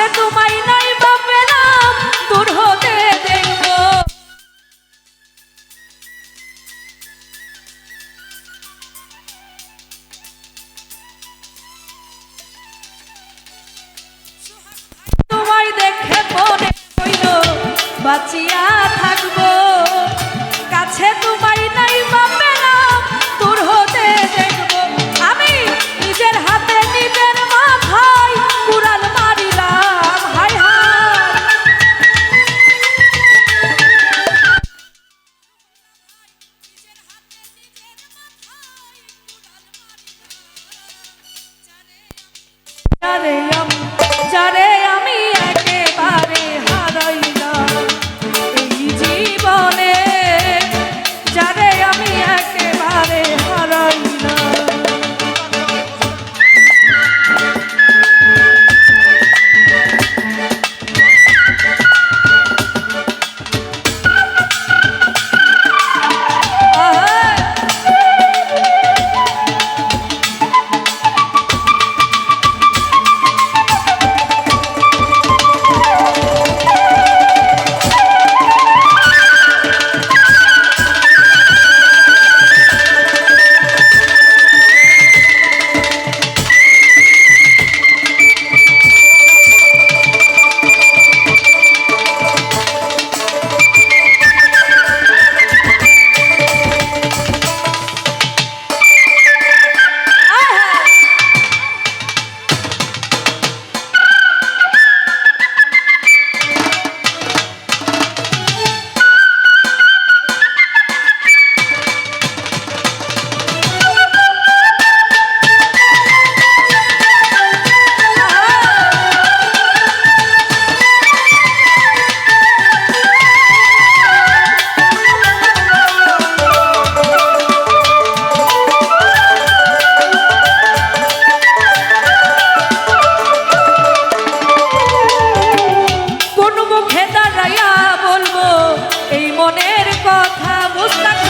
সে তোমায় নাই পেলাম দূর হতে দেখব। তোমায় দেখে মনে হইল বাঁচিয়া পুস্তক